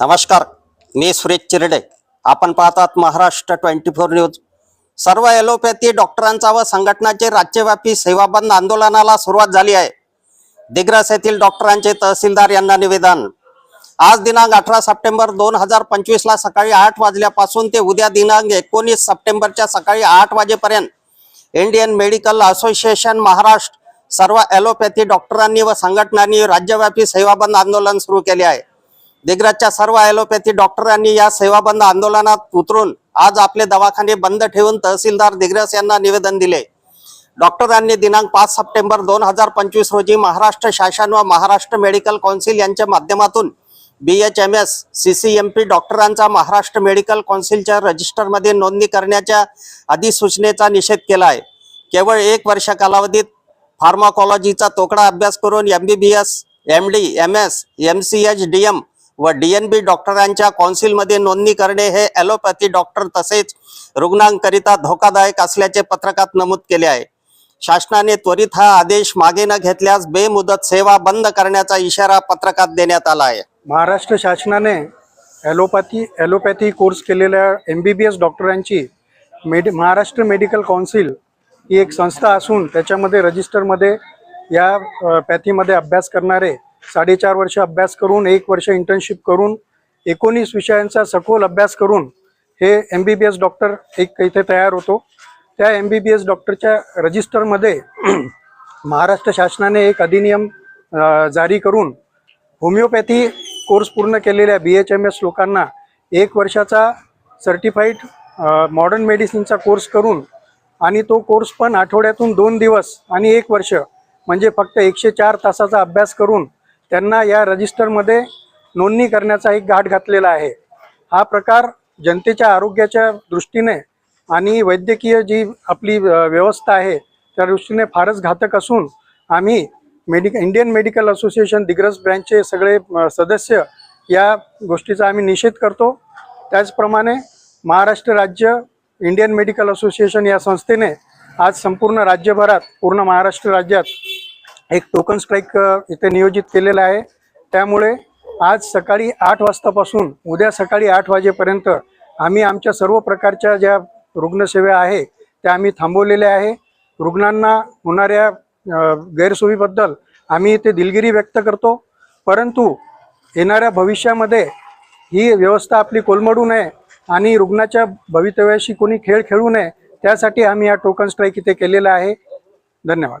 नमस्कार मी सुरेश चिरडे. आपण पाहतात महाराष्ट्र ट्वेंटी फोर न्यूज. सर्व ॲलोपॅथी डॉक्टरांचा व संघटनाचे राज्यव्यापी सेवाबंद आंदोलनाला सुरुवात झाली आहे. दिग्रस येथील डॉक्टरांचे तहसीलदार यांना निवेदन. आज दिनांक अठरा सप्टेंबर दोन हजार पंचवीसला सकाळी आठ वाजल्यापासून ते उद्या दिनांक एकोणीस सप्टेंबरच्या सकाळी आठ वाजेपर्यंत इंडियन मेडिकल असोसिएशन महाराष्ट्र सर्व ॲलोपॅथी डॉक्टरांनी व संघटनांनी राज्यव्यापी सेवाबंद आंदोलन सुरू केले आहे. दिग्रजच्या सर्व ॲलोपॅथी डॉक्टरांनी या सेवाबंद आंदोलनात उतरून आज आपले दवाखाने बंद ठेवून तहसीलदार दिग्रस यांना निवेदन दिले. डॉक्टरांनी दिनांक पाच सप्टेंबर दोन हजार पंचवीस रोजी महाराष्ट्र शासन व महाराष्ट्र मेडिकल कौन्सिल यांच्या माध्यमातून B H M S C C M P डॉक्टरांचा महाराष्ट्र मेडिकल कौन्सिलच्या रजिस्टरमध्ये नोंदणी करण्याच्या अधिसूचनेचा निषेध केला आहे केवळ एक वर्ष कालावधीत फार्माकॉलॉजीचा तोकडा अभ्यास करून M B B S M D M S M C H D M व डी एन बी डॉक्टरांच्या कौन्सिलमध्ये नोंदणी करणे हे ॲलोपॅथी डॉक्टर तसेच रुग्णांकरिता धोकादायक असल्याचे पत्रकात नमूद केले आहे. शासनाने त्वरित हा आदेश मागे न घेतल्यास बेमुदत सेवा बंद करण्याचा इशारा पत्रकात देण्यात आला आहे. महाराष्ट्र शासनाने ॲलोपॅथी ॲलोपॅथी कोर्स केलेल्या एम बी बी एस डॉक्टरांची मेडि महाराष्ट्र मेडिकल काउन्सिल ही एक संस्था असून त्याच्यामध्ये रजिस्टरमध्ये या पॅथीमध्ये अभ्यास करणारे साडेचार वर्ष अभ्यास करून एक वर्ष इंटर्नशिप करून एकोणीस विषयांचा सखोल अभ्यास करून हे M B B S doctor एक इथे तयार होतो. त्या एम बी बी एस डॉक्टरच्या रजिस्टरमध्ये महाराष्ट्र शासनाने एक अधिनियम जारी करून होमिओपॅथी कोर्स पूर्ण केलेल्या बी एच एम एस लोकांना एक वर्षाचा सर्टिफाईड मॉडर्न मेडिसिनचा कोर्स करून आणि तो कोर्स पण आठवड्यातून दोन दिवस आणि एक वर्ष म्हणजे फक्त एकशे चार तासाचा अभ्यास करून त्यांना या रजिस्टरमध्ये नोंदणी करण्याचा एक घाट घातलेला आहे. हा प्रकार जनतेच्या आरोग्याच्या दृष्टीने आणि वैद्यकीय जी आपली व्यवस्था आहे त्या दृष्टीने फारच घातक असून आम्ही मेडिक इंडियन मेडिकल असोसिएशन दिग्रस ब्रँचचे सगळे सदस्य या गोष्टीचा आम्ही निषेध करतो. त्याचप्रमाणे महाराष्ट्र राज्य इंडियन मेडिकल असोसिएशन या संस्थेने आज संपूर्ण राज्यभरात पूर्ण महाराष्ट्र राज्यात एक टोकन स्ट्राईक इथे नियोजित केलेलं आहे. त्यामुळे आज सकाळी आठ वाजतापासून उद्या सकाळी आठ वाजेपर्यंत आम्ही आमच्या सर्व प्रकारच्या ज्या रुग्णसेवा आहे त्या आम्ही थांबवलेल्या आहे. रुग्णांना होणाऱ्या गैरसोयीबद्दल आम्ही इथे दिलगिरी व्यक्त करतो. परंतु येणाऱ्या भविष्यामध्ये ही व्यवस्था आपली कोलमडू नये आणि रुग्णाच्या भवितव्याशी कोणी खेळ खेळू नये त्यासाठी आम्ही हा टोकन स्ट्राईक इथे केलेला आहे. धन्यवाद.